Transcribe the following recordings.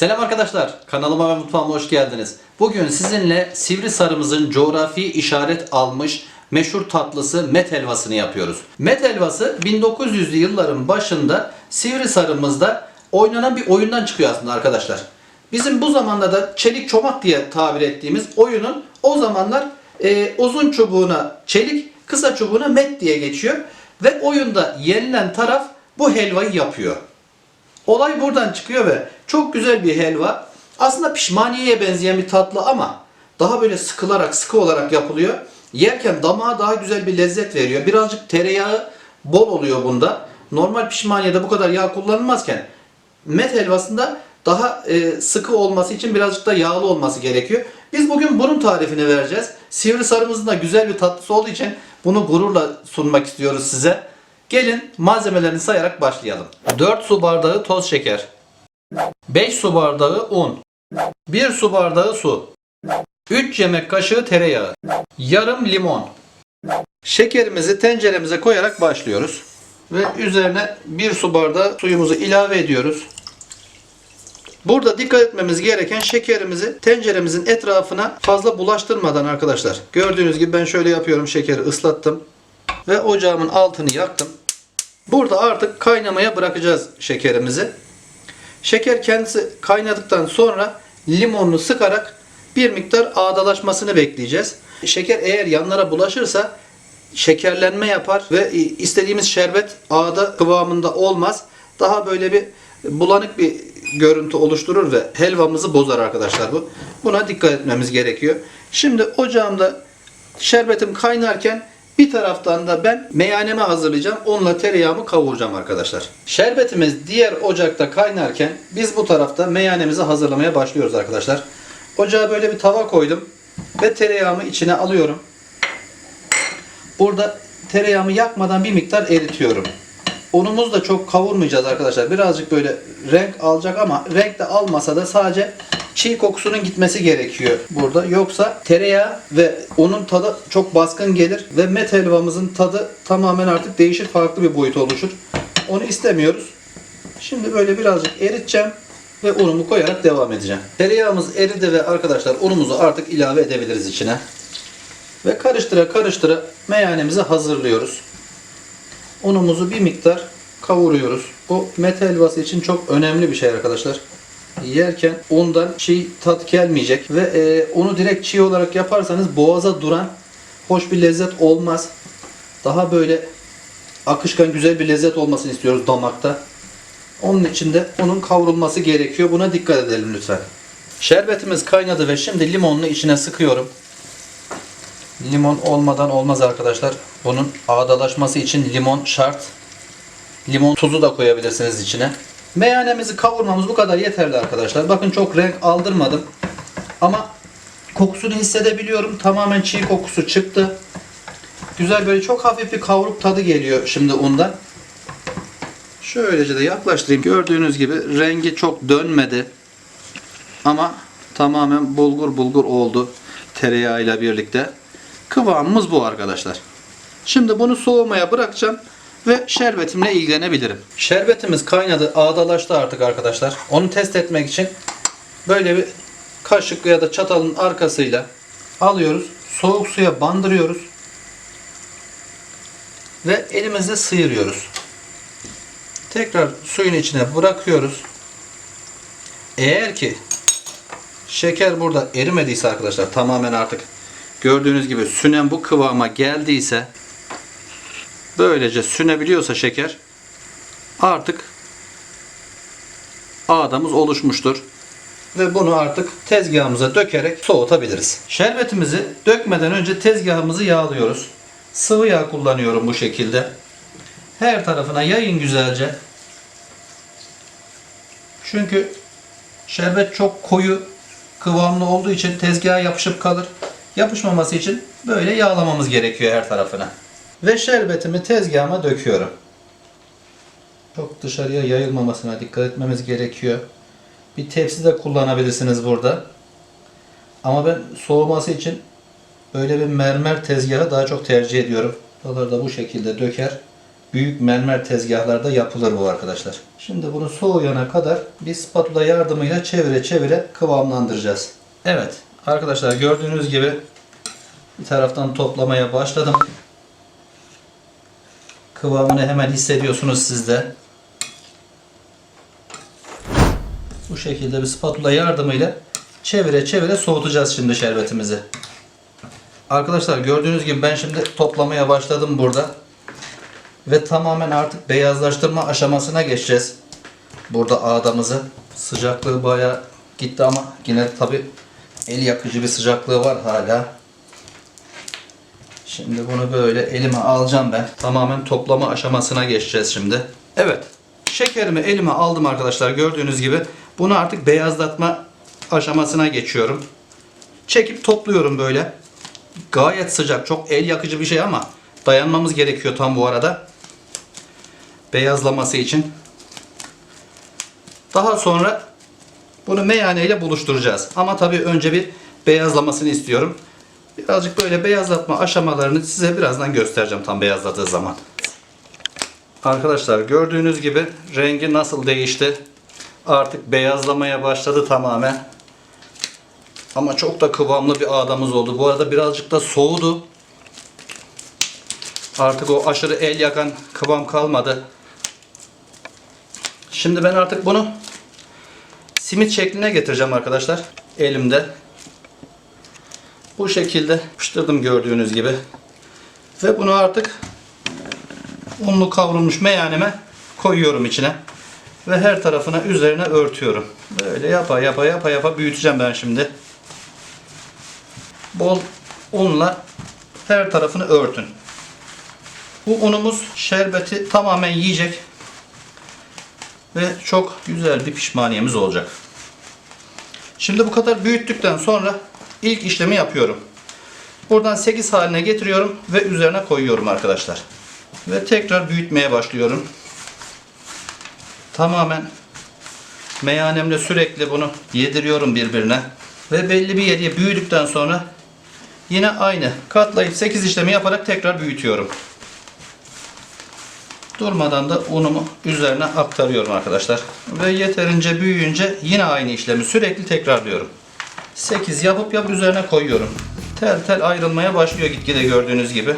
Selam arkadaşlar, kanalıma ve mutfağıma hoş geldiniz. Bugün sizinle Sivrisarımızın coğrafi işaret almış meşhur tatlısı met helvasını yapıyoruz. Met helvası 1900'lü yılların başında Sivrisarımızda oynanan bir oyundan çıkıyor aslında arkadaşlar. Bizim bu zamanda da çelik çomak diye tabir ettiğimiz oyunun o zamanlar e, uzun çubuğuna çelik, kısa çubuğuna met diye geçiyor. Ve oyunda yenilen taraf bu helvayı yapıyor. Olay buradan çıkıyor ve çok güzel bir helva. Aslında pişmaniyeye benzeyen bir tatlı ama daha böyle sıkılarak, sıkı olarak yapılıyor. Yerken damağa daha güzel bir lezzet veriyor. Birazcık tereyağı bol oluyor bunda. Normal pişmaniyede bu kadar yağ kullanılmazken met helvasında daha e, sıkı olması için birazcık da yağlı olması gerekiyor. Biz bugün bunun tarifini vereceğiz. Sivri sarımızın da güzel bir tatlısı olduğu için bunu gururla sunmak istiyoruz size. Gelin malzemelerini sayarak başlayalım. 4 su bardağı toz şeker. 5 su bardağı un. 1 su bardağı su. 3 yemek kaşığı tereyağı. Yarım limon. Şekerimizi tenceremize koyarak başlıyoruz. Ve üzerine 1 su bardağı suyumuzu ilave ediyoruz. Burada dikkat etmemiz gereken şekerimizi tenceremizin etrafına fazla bulaştırmadan arkadaşlar. Gördüğünüz gibi ben şöyle yapıyorum şekeri ıslattım. Ve ocağımın altını yaktım. Burada artık kaynamaya bırakacağız şekerimizi. Şeker kendisi kaynadıktan sonra limonunu sıkarak bir miktar ağdalaşmasını bekleyeceğiz. Şeker eğer yanlara bulaşırsa şekerlenme yapar ve istediğimiz şerbet ağda kıvamında olmaz. Daha böyle bir bulanık bir görüntü oluşturur ve helvamızı bozar arkadaşlar bu. Buna dikkat etmemiz gerekiyor. Şimdi ocağımda şerbetim kaynarken bir taraftan da ben meyanemi hazırlayacağım. Onunla tereyağımı kavuracağım arkadaşlar. Şerbetimiz diğer ocakta kaynarken biz bu tarafta meyanemizi hazırlamaya başlıyoruz arkadaşlar. Ocağa böyle bir tava koydum ve tereyağımı içine alıyorum. Burada tereyağımı yakmadan bir miktar eritiyorum. Unumuzu da çok kavurmayacağız arkadaşlar. Birazcık böyle renk alacak ama renk de almasa da sadece çiğ kokusunun gitmesi gerekiyor burada. Yoksa tereyağı ve unun tadı çok baskın gelir ve met helvamızın tadı tamamen artık değişir, farklı bir boyut oluşur. Onu istemiyoruz. Şimdi böyle birazcık eriteceğim ve unumu koyarak devam edeceğim. Tereyağımız eridi ve arkadaşlar unumuzu artık ilave edebiliriz içine. Ve karıştıra karıştıra meyanemizi hazırlıyoruz. Unumuzu bir miktar kavuruyoruz. Bu met helvası için çok önemli bir şey arkadaşlar. Yerken undan çiğ tat gelmeyecek ve e, onu direkt çiğ olarak yaparsanız boğaza duran hoş bir lezzet olmaz. Daha böyle akışkan güzel bir lezzet olmasını istiyoruz damakta. Onun için de onun kavrulması gerekiyor. Buna dikkat edelim lütfen. Şerbetimiz kaynadı ve şimdi limonunu içine sıkıyorum. Limon olmadan olmaz arkadaşlar. Bunun ağdalaşması için limon şart. Limon tuzu da koyabilirsiniz içine. Meyanemizi kavurmamız bu kadar yeterli arkadaşlar. Bakın çok renk aldırmadım. Ama kokusunu hissedebiliyorum. Tamamen çiğ kokusu çıktı. Güzel böyle çok hafif bir kavruk tadı geliyor şimdi undan. Şöylece de yaklaştırayım. Gördüğünüz gibi rengi çok dönmedi. Ama tamamen bulgur bulgur oldu tereyağıyla birlikte. Kıvamımız bu arkadaşlar. Şimdi bunu soğumaya bırakacağım ve şerbetimle ilgilenebilirim. Şerbetimiz kaynadı, ağdalaştı artık arkadaşlar. Onu test etmek için böyle bir kaşık ya da çatalın arkasıyla alıyoruz. Soğuk suya bandırıyoruz. Ve elimizle sıyırıyoruz. Tekrar suyun içine bırakıyoruz. Eğer ki şeker burada erimediyse arkadaşlar tamamen artık gördüğünüz gibi sünen bu kıvama geldiyse böylece sünebiliyorsa şeker artık ağdamız oluşmuştur. Ve bunu artık tezgahımıza dökerek soğutabiliriz. Şerbetimizi dökmeden önce tezgahımızı yağlıyoruz. Sıvı yağ kullanıyorum bu şekilde. Her tarafına yayın güzelce. Çünkü şerbet çok koyu kıvamlı olduğu için tezgaha yapışıp kalır. Yapışmaması için böyle yağlamamız gerekiyor her tarafına. Ve şerbetimi tezgahıma döküyorum. Çok dışarıya yayılmamasına dikkat etmemiz gerekiyor. Bir tepsi de kullanabilirsiniz burada. Ama ben soğuması için böyle bir mermer tezgahı daha çok tercih ediyorum. Buraları da bu şekilde döker büyük mermer tezgahlarda yapılır bu arkadaşlar. Şimdi bunu soğuyana kadar bir spatula yardımıyla çevire çevire kıvamlandıracağız. Evet arkadaşlar gördüğünüz gibi bir taraftan toplamaya başladım. Kıvamını hemen hissediyorsunuz siz de. Bu şekilde bir spatula yardımıyla çevire çevire soğutacağız şimdi şerbetimizi. Arkadaşlar gördüğünüz gibi ben şimdi toplamaya başladım burada. Ve tamamen artık beyazlaştırma aşamasına geçeceğiz. Burada ağdamızı. Sıcaklığı bayağı gitti ama yine tabi el yakıcı bir sıcaklığı var hala. Şimdi bunu böyle elime alacağım ben. Tamamen toplama aşamasına geçeceğiz şimdi. Evet. Şekerimi elime aldım arkadaşlar gördüğünüz gibi. Bunu artık beyazlatma aşamasına geçiyorum. Çekip topluyorum böyle. Gayet sıcak. Çok el yakıcı bir şey ama dayanmamız gerekiyor tam bu arada. Beyazlaması için. Daha sonra bunu meyhane ile buluşturacağız. Ama tabii önce bir beyazlamasını istiyorum. Birazcık böyle beyazlatma aşamalarını size birazdan göstereceğim tam beyazladığı zaman. Arkadaşlar gördüğünüz gibi rengi nasıl değişti. Artık beyazlamaya başladı tamamen. Ama çok da kıvamlı bir adamız oldu. Bu arada birazcık da soğudu. Artık o aşırı el yakan kıvam kalmadı. Şimdi ben artık bunu simit şekline getireceğim arkadaşlar. Elimde. Bu şekilde yapıştırdım gördüğünüz gibi. Ve bunu artık unlu kavrulmuş meyaneme koyuyorum içine. Ve her tarafına üzerine örtüyorum. Böyle yapa yapa yapa yapa büyüteceğim ben şimdi. Bol unla her tarafını örtün. Bu unumuz şerbeti tamamen yiyecek. Ve çok güzel bir pişmaniyemiz olacak. Şimdi bu kadar büyüttükten sonra ilk işlemi yapıyorum. Buradan 8 haline getiriyorum ve üzerine koyuyorum arkadaşlar. Ve tekrar büyütmeye başlıyorum. Tamamen meyanemle sürekli bunu yediriyorum birbirine. Ve belli bir yere büyüdükten sonra yine aynı katlayıp 8 işlemi yaparak tekrar büyütüyorum. Durmadan da unumu üzerine aktarıyorum arkadaşlar. Ve yeterince büyüyünce yine aynı işlemi sürekli tekrarlıyorum. 8 yapıp yap üzerine koyuyorum. Tel tel ayrılmaya başlıyor gitgide gördüğünüz gibi.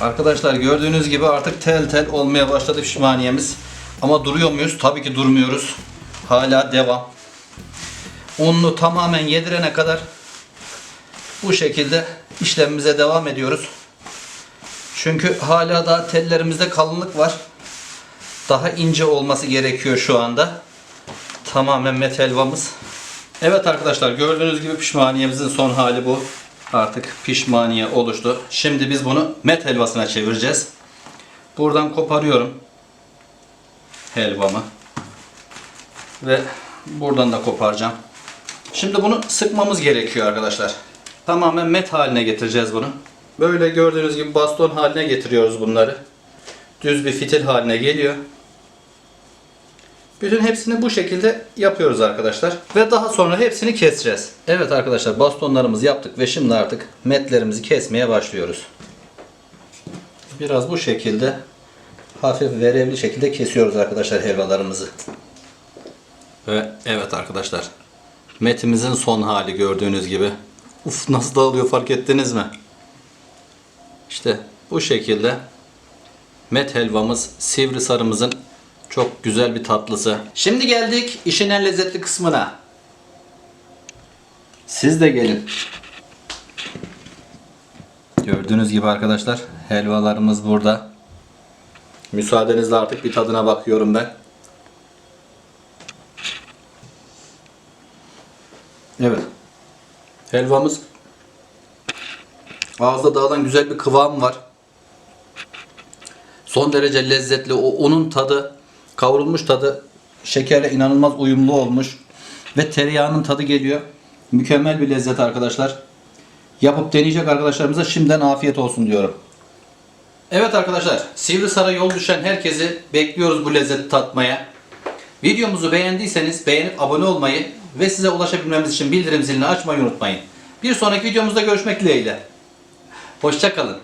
Arkadaşlar gördüğünüz gibi artık tel tel olmaya başladı pişmaniyemiz. Ama duruyor muyuz? Tabii ki durmuyoruz. Hala devam. Unlu tamamen yedirene kadar bu şekilde işlemimize devam ediyoruz. Çünkü hala daha tellerimizde kalınlık var. Daha ince olması gerekiyor şu anda. Tamamen met helvamız. Evet arkadaşlar gördüğünüz gibi pişmaniyemizin son hali bu. Artık pişmaniye oluştu. Şimdi biz bunu met helvasına çevireceğiz. Buradan koparıyorum helvamı. Ve buradan da koparacağım. Şimdi bunu sıkmamız gerekiyor arkadaşlar. Tamamen met haline getireceğiz bunu. Böyle gördüğünüz gibi baston haline getiriyoruz bunları. Düz bir fitil haline geliyor. Bütün hepsini bu şekilde yapıyoruz arkadaşlar. Ve daha sonra hepsini keseceğiz. Evet arkadaşlar bastonlarımızı yaptık ve şimdi artık metlerimizi kesmeye başlıyoruz. Biraz bu şekilde hafif verevli şekilde kesiyoruz arkadaşlar helvalarımızı. Ve evet arkadaşlar metimizin son hali gördüğünüz gibi. Uf nasıl dağılıyor fark ettiniz mi? İşte bu şekilde met helvamız sivri sarımızın çok güzel bir tatlısı. Şimdi geldik işin en lezzetli kısmına. Siz de gelin. Gördüğünüz gibi arkadaşlar helvalarımız burada. Müsaadenizle artık bir tadına bakıyorum ben. Evet. Helvamız ağızda dağılan güzel bir kıvam var. Son derece lezzetli. O unun tadı, kavrulmuş tadı şekerle inanılmaz uyumlu olmuş. Ve tereyağının tadı geliyor. Mükemmel bir lezzet arkadaşlar. Yapıp deneyecek arkadaşlarımıza şimdiden afiyet olsun diyorum. Evet arkadaşlar, Sivrisar'a yol düşen herkesi bekliyoruz bu lezzeti tatmaya. Videomuzu beğendiyseniz beğenip abone olmayı ve size ulaşabilmemiz için bildirim zilini açmayı unutmayın. Bir sonraki videomuzda görüşmek dileğiyle. Hoşçakalın.